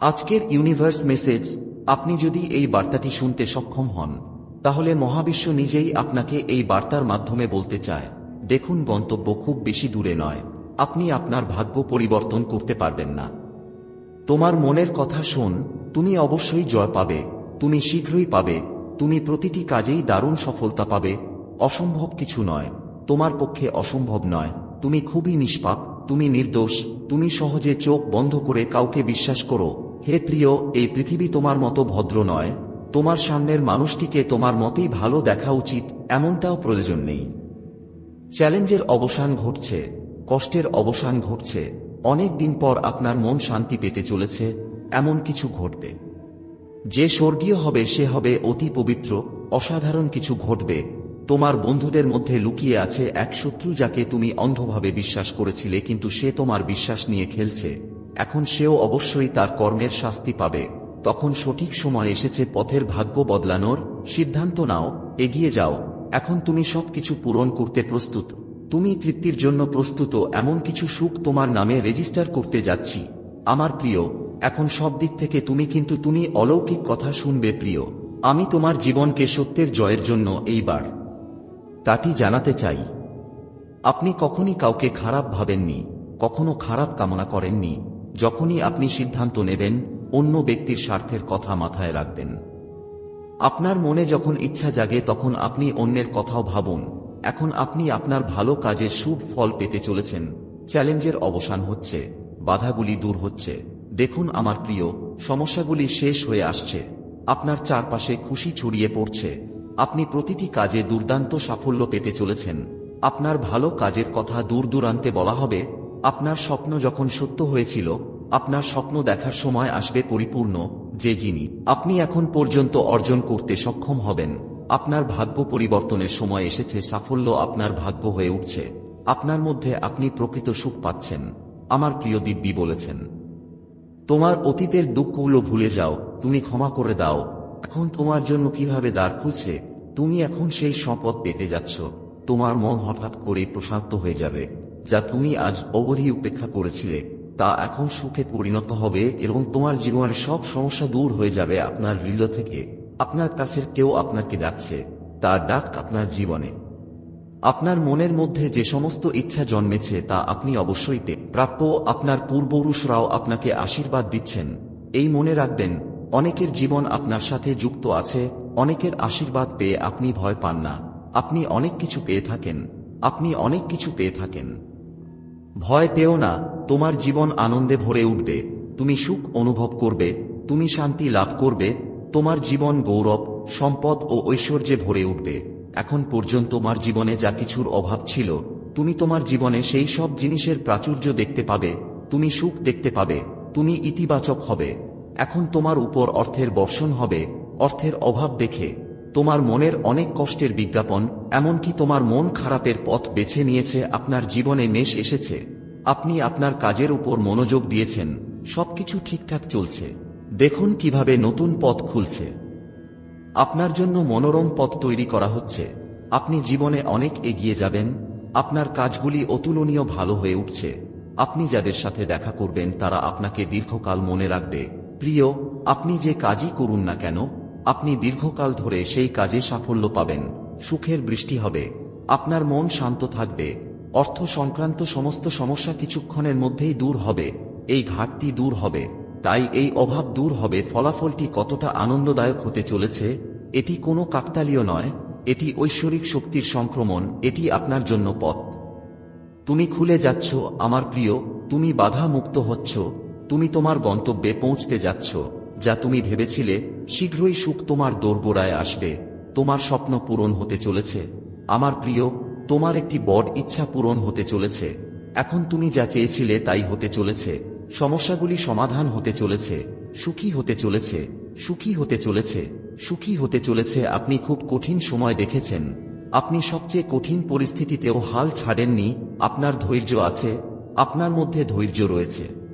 আজকের universe message, আপনি যদি এই বার্তাটি শুনতে সক্ষম হন, তাহলে মহাবিশ্ব নিজেই আপনাকে এই বার্তার মাধ্যমে বলতে চায়, দেখুন, গন্তব্য খুব বেশি দূরে নয়। আপনি আপনার ভাগ্য পরিবর্তন করতে পারবেন না। তোমার মনের কথা শোন, তুমি অবশ্যই জয় পাবে, তুমি শীঘ্রই পাবে, তুমি প্রতিটি কাজেই দারুণ সফলতা পাবে। অসম্ভব কিছু নয়, তোমার পক্ষে অসম্ভব নয়। তুমি খুবই নিষ্পাপ, তুমি নির্দোষ, তুমি সহজে চোখ বন্ধ করে কাউকে বিশ্বাস করো। হে প্রিয়, এই পৃথিবী তোমার মতো ভদ্র নয়। তোমার সামনের মানুষটিকে তোমার মতেই ভালো দেখা উচিত, এমনটাও প্রয়োজন নেই। চ্যালেঞ্জের অবসান ঘটছে, কষ্টের অবসান ঘটছে, অনেক দিন পর আপনার মন শান্তি পেতে চলেছে, এমন কিছু ঘটবে। যে স্বর্গীয় হবে, সে হবে অতি পবিত্র, অসাধারণ কিছু ঘটবে। তোমার বন্ধুদের মধ্যে লুকিয়ে আছে এক শত্রু যাকে তুমি অন্ধভাবে বিশ্বাস করেছিলে, কিন্তু সে তোমার বিশ্বাস নিয়ে খেলছে। এখন সেও অবশ্যই তার কর্মের শাস্তি পাবে। তখন সঠিক সময় এসেছে পথের ভাগ্য বদলানোর, সিদ্ধান্ত নাও, এগিয়ে যাও। এখন তুমি সবকিছু পূরণ করতে প্রস্তুত। তুমি তৃপ্তির জন্য প্রস্তুত এমন কিছু সুখ তোমার নামে রেজিস্টার করতে যাচ্ছি। আমার প্রিয়, এখন সব দিক থেকে তুমি কিন্তু তুমি অলৌকিক কথা শুনবে প্রিয়। আমি তোমার জীবনকে সত্যের জয়ের জন্য এইবার তাটি জানাতে চাই। আপনি কখনই কাউকে খারাপ ভাবেননি, কখনো খারাপ কামনা করেননি। যখনই আপনি সিদ্ধান্ত নেবেন, অন্য ব্যক্তির স্বার্থের কথা মাথায় রাখবেন। আপনার মনে যখন ইচ্ছা জাগে, তখন আপনি অন্যের কথাও ভাবুন। এখন আপনি আপনার ভালো কাজের শুভ ফল পেতে চলেছেন। চ্যালেঞ্জের অবসান হচ্ছে, বাধাগুলি দূর হচ্ছে। দেখুন আমার প্রিয়, সমস্যাগুলি শেষ হয়ে আসছে। আপনার চারপাশে খুশি ছড়িয়ে পড়ছে। আপনি প্রতিটি কাজে দুর্দান্ত সাফল্য পেতে চলেছেন। আপনার ভালো কাজের কথা দূর দূরান্তে বলা হবে আপনার স্বপ্ন যখন সত্য হয়েছিল, আপনার স্বপ্ন দেখার সময় আসবে পরিপূর্ণ, যে যিনি আপনি এখন পর্যন্ত অর্জন করতে সক্ষম হবেন। আপনার ভাগ্য পরিবর্তনের সময় এসেছে, সাফল্য আপনার ভাগ্য হয়ে উঠছে। আপনার মধ্যে আপনি প্রকৃত সুখ পাচ্ছেন, আমার প্রিয় দিব্যি বলেছেন। তোমার অতীতের দুঃখগুলো ভুলে যাও, তুমি ক্ষমা করে দাও। এখন তোমার জন্য কীভাবে দ্বার খুলছে, তুমি এখন সেই সম্পদ পেতে যাচ্ছ। তোমার মন হঠাৎ করে প্রশান্ত হয়ে যাবে। যা তুমি আজ অবধি উপেক্ষা করেছিলে, তা এখন সুখে পরিণত হবে এবং তোমার জীবনের সব সমস্যা দূর হয়ে যাবে আপনার হৃদয় থেকে। আপনার কাছের কেউ আপনাকে ডাকছে, তার ডাক আপনার জীবনে। আপনার মনের মধ্যে যে সমস্ত ইচ্ছা জন্মেছে, তা আপনি অবশ্যই পে প্রাপ্য আপনার পূর্বপুরুষরাও আপনাকে আশীর্বাদ দিচ্ছেন। এই মনে রাখবেন, অনেকের জীবন আপনার সাথে যুক্ত আছে, অনেকের আশীর্বাদ পেয়ে আপনি ভয় পান না। আপনি অনেক কিছু পেয়ে থাকেন। আপনি অনেক কিছু পেয়ে থাকেন। ভয় পেও না, তোমার জীবন আনন্দে ভরে উঠবে, তুমি সুখ অনুভব করবে, তুমি শান্তি লাভ করবে, তোমার জীবন গৌরব, সম্পদ ও ঐশ্বর্যে ভরে উঠবে। এখন পর্যন্ত তোমার জীবনে যা কিছুর অভাব ছিল, তুমি তোমার জীবনে সেই সব জিনিসের প্রাচুর্য দেখতে পাবে, তুমি সুখ দেখতে পাবে, তুমি ইতিবাচক হবে। এখন তোমার উপর অর্থের বর্ষণ হবে, অর্থের অভাব দেখে। তোমার মনের অনেক কষ্টের বিজ্ঞাপন, এমনকি তোমার মন খারাপের পথ বেছে নিয়েছে আপনার জীবনে নেশ এসেছে। আপনি আপনার কাজের উপর মনোযোগ দিয়েছেন, সবকিছু ঠিকঠাক চলছে। দেখুন কীভাবে নতুন পথ খুলছে। আপনার জন্য মনোরম পথ তৈরি করা হচ্ছে। আপনি জীবনে অনেক এগিয়ে যাবেন, আপনার কাজগুলি অতুলনীয় ভালো হয়ে উঠছে। আপনি যাদের সাথে দেখা করবেন তারা আপনাকে দীর্ঘকাল মনে রাখবে। প্রিয়, আপনি যে কাজই করুন না কেন আপনি দীর্ঘকাল ধরে সেই কাজে সাফল্য পাবেন। সুখের বৃষ্টি হবে। আপনার মন শান্ত থাকবে। অর্থ সংক্রান্ত সমস্ত সমস্যা কিছুক্ষণের মধ্যেই দূর হবে। এই ঘাটতি দূর হবে। তাই এই অভাব দূর হবে। ফলাফলটি কতটা আনন্দদায়ক হতে চলেছে, এটি কোনো কাকতালীয় নয়। এটি ঐশ্বরিক শক্তির সংক্রমণ। এটি আপনার জন্য পথ। তুমি খুলে যাচ্ছ, আমার প্রিয়। তুমি বাধা মুক্ত হচ্ছ। তুমি তোমার গন্তব্যে পৌঁছতে যাচ্ছ। যা তুমি ভেবেছিলে, শীঘ্রই সুখ তোমার দোরগোড়ায় আসবে। তোমার স্বপ্ন পূরণ হতে চলেছে। আমার প্রিয়, তোমার একটি বড় ইচ্ছা পূরণ হতে চলেছে। এখন তুমি যা চেয়েছিলে তাই হতে চলেছে। সমস্যাগুলি সমাধান হতে চলেছে। সুখী হতে চলেছে। সুখী হতে চলেছে। সুখী হতে চলেছে আপনি খুব কঠিন সময় দেখেছেন। আপনি সবচেয়ে কঠিন পরিস্থিতিতেও হাল ছাড়েননি। আপনার ধৈর্য আছে। আপনার মধ্যে ধৈর্য রয়েছে।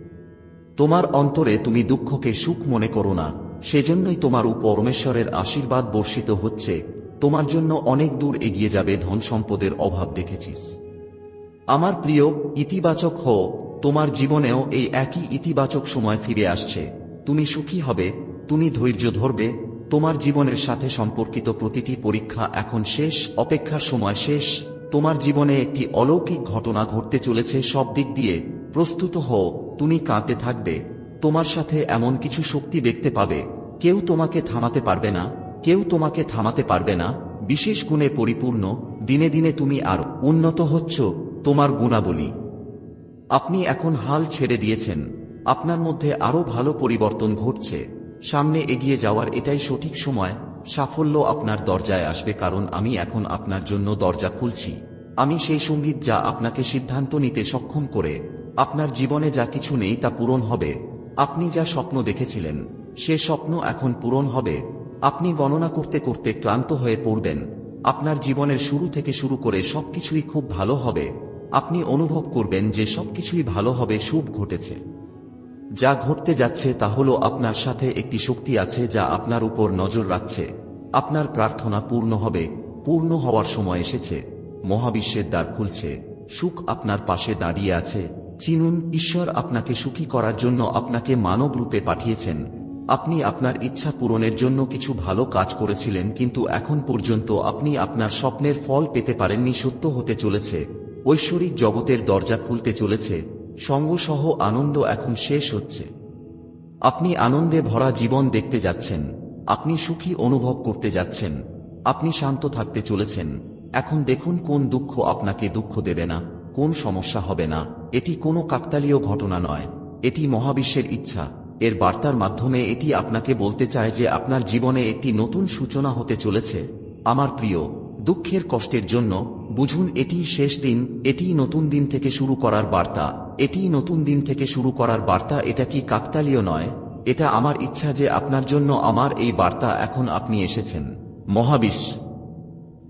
তোমার অন্তরে তুমি দুঃখকে সুখ মনে করো না, সেজন্যই তোমার পরমেশ্বরের আশীর্বাদ বর্ষিত হচ্ছে, তোমার জন্য অনেক দূর এগিয়ে যাবে ধন সম্পদের অভাব দেখেছিস। আমার প্রিয়, ইতিবাচক হও, তোমার জীবনেও এই একই ইতিবাচক সময় ফিরে আসছে, তুমি সুখী হবে, তুমি ধৈর্য ধরবে, তোমার জীবনের সাথে সম্পর্কিত প্রতিটি পরীক্ষা এখন শেষ, অপেক্ষার সময় শেষ, তোমার জীবনে একটি অলৌকিক ঘটনা ঘটতে চলেছে সব দিক দিয়ে, প্রস্তুত হও তুমি কাঁদতে থাকবে, তোমার সাথে এমন কিছু শক্তি দেখতে পাবে, কেউ তোমাকে থামাতে পারবে না, কেউ তোমাকে থামাতে পারবে না, বিশেষ গুণে পরিপূর্ণ, দিনে দিনে তুমি আর উন্নত হচ্ছ, তোমার গুণাবলী। আপনি এখন হাল ছেড়ে দিয়েছেন, আপনার মধ্যে আরও ভালো পরিবর্তন ঘটছে, সামনে এগিয়ে যাওয়ার এটাই সঠিক সময়, সাফল্য আপনার দরজায় আসবে কারণ আমি এখন আপনার জন্য দরজা খুলছি, আমি সেই সংগীত যা আপনাকে সিদ্ধান্ত নিতে সক্ষম করে আপনার জীবনে যা কিছু নেই তা পূরণ হবে। আপনি যা স্বপ্ন দেখেছিলেন, সে স্বপ্ন এখন পূরণ হবে। আপনি গণনা করতে করতে ক্লান্ত হয়ে পড়বেন। আপনার জীবনের শুরু থেকে শুরু করে সবকিছুই খুব ভালো হবে। আপনি অনুভব করবেন যে সবকিছুই ভালো হবে, শুভ ঘটেছে। যা ঘটতে যাচ্ছে তা হল আপনার সাথে একটি শক্তি আছে যা আপনার উপর নজর রাখছে। আপনার প্রার্থনা পূর্ণ হবে। পূর্ণ হওয়ার সময় এসেছে। মহাবিশ্বের দ্বার খুলছে। সুখ আপনার পাশে দাঁড়িয়ে আছে। চিনুন, ঈশ্বর আপনাকে সুখী করার জন্য আপনাকে মানব রূপে পাঠিয়েছেন। আপনি আপনার ইচ্ছা পূরণের জন্য কিছু ভালো কাজ করেছিলেন, কিন্তু এখন পর্যন্ত আপনি আপনার স্বপ্নের ফল পেতে পারেননি, সত্য হতে চলেছে। ঐশ্বরিক জগতের দরজা খুলতে চলেছে। সঙ্গসহ আনন্দ এখন শেষ হচ্ছে। আপনি আনন্দে ভরা জীবন দেখতে যাচ্ছেন। আপনি সুখী অনুভব করতে যাচ্ছেন। আপনি শান্ত থাকতে চলেছেন। এখন দেখুন কোন দুঃখ আপনাকে দুঃখ দেবে না। কোন সমস্যা হবে না, এটি কোনো কাকতালীয় ঘটনা নয়, এটি মহাবিশ্বের ইচ্ছা, এর বার্তার মাধ্যমে এটি আপনাকে বলতে চায় যে আপনার জীবনে একটি নতুন সূচনা হতে চলেছে। আমার প্রিয়, দুঃখের কষ্টের জন্য, বুঝুন এটি শেষ দিন, এটি নতুন দিন থেকে শুরু করার বার্তা, এটি নতুন দিন থেকে শুরু করার বার্তা, এটা কি কাকতালীয় নয়? এটা আমার ইচ্ছা যে আপনার জন্য আমার এই বার্তা এখন আপনি এসেছেন। মহাবিশ্ব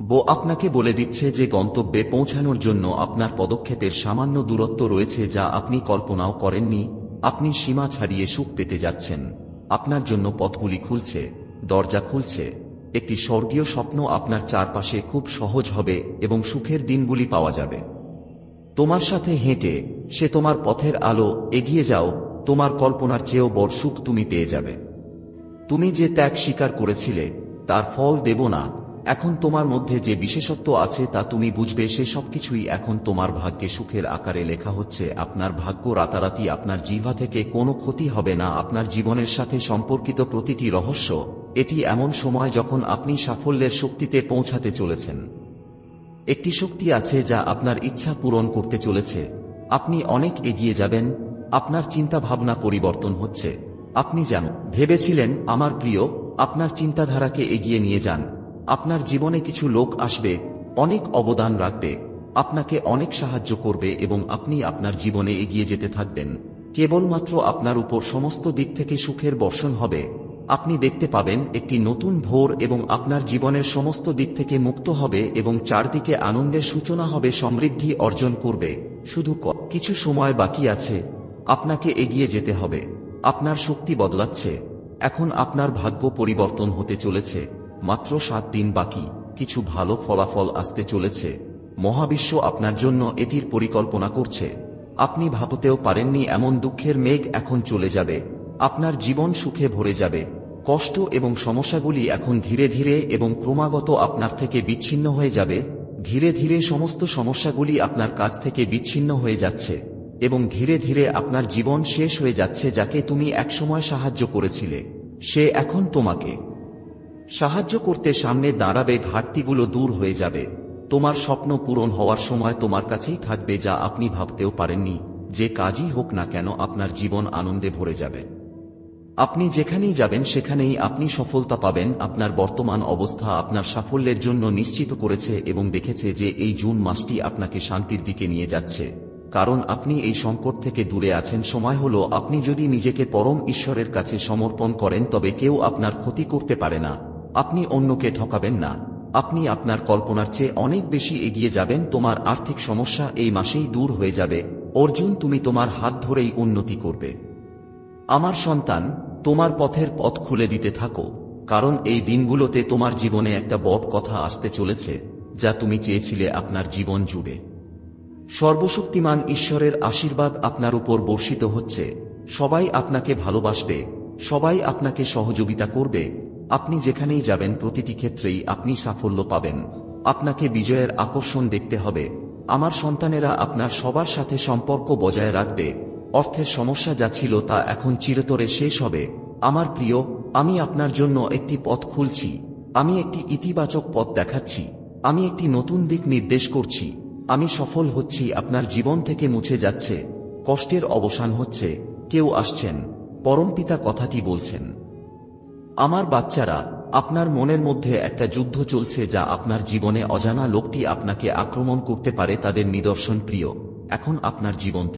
বো আপনাকে বলে দিচ্ছে যে গন্তব্যে পৌঁছানোর জন্য আপনার পদক্ষেপের সামান্য দূরত্ব রয়েছে যা আপনি কল্পনাও করেননি। আপনি সীমা ছাড়িয়ে সুখ পেতে যাচ্ছেন। আপনার জন্য পথগুলি খুলছে, দরজা খুলছে। একটি স্বর্গীয় স্বপ্ন আপনার চারপাশে খুব সহজ হবে এবং সুখের দিনগুলি পাওয়া যাবে। তোমার সাথে হেঁটে, সে তোমার পথের আলো, এগিয়ে যাও, তোমার কল্পনার চেয়েও বড় সুখ তুমি পেয়ে যাবে। তুমি যে ত্যাগ স্বীকার করেছিলে, তার ফল দেব না। এখন তোমার মধ্যে যে বিশেষত্ব আছে তা তুমি বুঝবে, সে সবকিছুই এখন তোমার ভাগ্যে সুখের আকারে লেখা হচ্ছে। আপনার ভাগ্য রাতারাতি আপনার জিহ্বা থেকে কোনো ক্ষতি হবে না। আপনার জীবনের সাথে সম্পর্কিত প্রতিটি রহস্য, এটি এমন সময় যখন আপনি সাফল্যের শক্তিতে পৌঁছাতে চলেছেন। একটি শক্তি আছে যা আপনার ইচ্ছা পূরণ করতে চলেছে। আপনি অনেক এগিয়ে যাবেন, আপনার চিন্তা ভাবনা পরিবর্তন হচ্ছে। আপনি যেন ভেবেছিলেন, আমার প্রিয়, আপনার চিন্তাধারাকে এগিয়ে নিয়ে যান। আপনার জীবনে কিছু লোক আসবে, অনেক অবদান রাখবে, আপনাকে অনেক সাহায্য করবে এবং আপনি আপনার জীবনে এগিয়ে যেতে থাকবেন। কেবলমাত্র আপনার উপর সমস্ত দিক থেকে সুখের বর্ষণ হবে। আপনি দেখতে পাবেন একটি নতুন ভোর এবং আপনার জীবনের সমস্ত দিক থেকে মুক্ত হবে এবং চারদিকে আনন্দের সূচনা হবে, সমৃদ্ধি অর্জন করবে। শুধু কিছু সময় বাকি আছে, আপনাকে এগিয়ে যেতে হবে। আপনার শক্তি বদলাচ্ছে। এখন আপনার ভাগ্য পরিবর্তন হতে চলেছে। মাত্র সাত দিন বাকি, কিছু ভালো ফলাফল আসতে চলেছে। মহাবিশ্ব আপনার জন্য এটির পরিকল্পনা করছে। আপনি ভাবতেও পারেননি এমন দুঃখের মেঘ এখন চলে যাবে। আপনার জীবন সুখে ভরে যাবে। কষ্ট এবং সমস্যাগুলি এখন ধীরে ধীরে এবং ক্রমাগত আপনার থেকে বিচ্ছিন্ন হয়ে যাবে। ধীরে ধীরে সমস্ত সমস্যাগুলি আপনার কাছ থেকে বিচ্ছিন্ন হয়ে যাচ্ছে এবং ধীরে ধীরে আপনার জীবন শেষ হয়ে যাচ্ছে যাকে তুমি একসময় সাহায্য করেছিলে। সে এখন তোমাকে সাহায্য করতে সামনে দাঁড়াবে, ঘাটতিগুলো দূর হয়ে যাবে। তোমার স্বপ্ন পূরণ হওয়ার সময় তোমার কাছেই থাকবে যা আপনি ভাবতেও পারেননি। যে কাজই হোক না কেন আপনার জীবন আনন্দে ভরে যাবে। আপনি যেখানেই যাবেন, সেখানেই আপনি সফলতা পাবেন। আপনার বর্তমান অবস্থা আপনার সাফল্যের জন্য নিশ্চিত করেছে এবং দেখেছে যে এই জুন মাসটি আপনাকে শান্তির দিকে নিয়ে যাচ্ছে। কারণ আপনি এই সংকট থেকে দূরে আছেন। সময় হল আপনি যদি নিজেকে পরম ঈশ্বরের কাছে সমর্পণ করেন, তবে কেউ আপনার ক্ষতি করতে পারে না। আপনি অন্যকে ঠকাবেন না। আপনি আপনার কল্পনার চেয়ে অনেক বেশি এগিয়ে যাবেন, তোমার আর্থিক সমস্যা এই মাসেই দূর হয়ে যাবে। অর্জুন, তুমি তোমার হাত ধরেই উন্নতি করবে। আমার সন্তান, তোমার পথের পথ খুলে দিতে থাকো, কারণ এই দিনগুলোতে তোমার জীবনে একটা বড় কথা আসতে চলেছে, যা তুমি চেয়েছিলে আপনার জীবন জুড়ে। সর্বশক্তিমান ঈশ্বরের আশীর্বাদ আপনার উপর বর্ষিত হচ্ছে। সবাই আপনাকে ভালোবাসবে, সবাই আপনাকে সহযোগিতা করবে আপনি যেখানেই যাবেন প্রতিটি ক্ষেত্রেই আপনি সাফল্য পাবেন। আপনাকে বিজয়ের আকর্ষণ দেখতে হবে। আমার সন্তানেরা আপনার সবার সাথে সম্পর্ক বজায় রাখবে। অর্থের সমস্যা যা ছিল তা এখন চিরতরে শেষ হবে। আমার প্রিয়, আমি আপনার জন্য একটি পথ খুলছি। আমি একটি ইতিবাচক পথ দেখাচ্ছি। আমি একটি নতুন দিক নির্দেশ করছি। আমি সফল হচ্ছি, আপনার জীবন থেকে মুছে যাচ্ছে। কষ্টের অবসান হচ্ছে। কেউ আসছেন। পরমপিতা কথাটি বলছেন। আমার বাচ্চারা, আপনার মনের মধ্যে একটা যুদ্ধ চলছে যা আপনার জীবনে অজানা লোকটি আপনাকে আক্রমণ করতে পারে তাদের নিদর্শন প্রিয়। এখন আপনার জীবন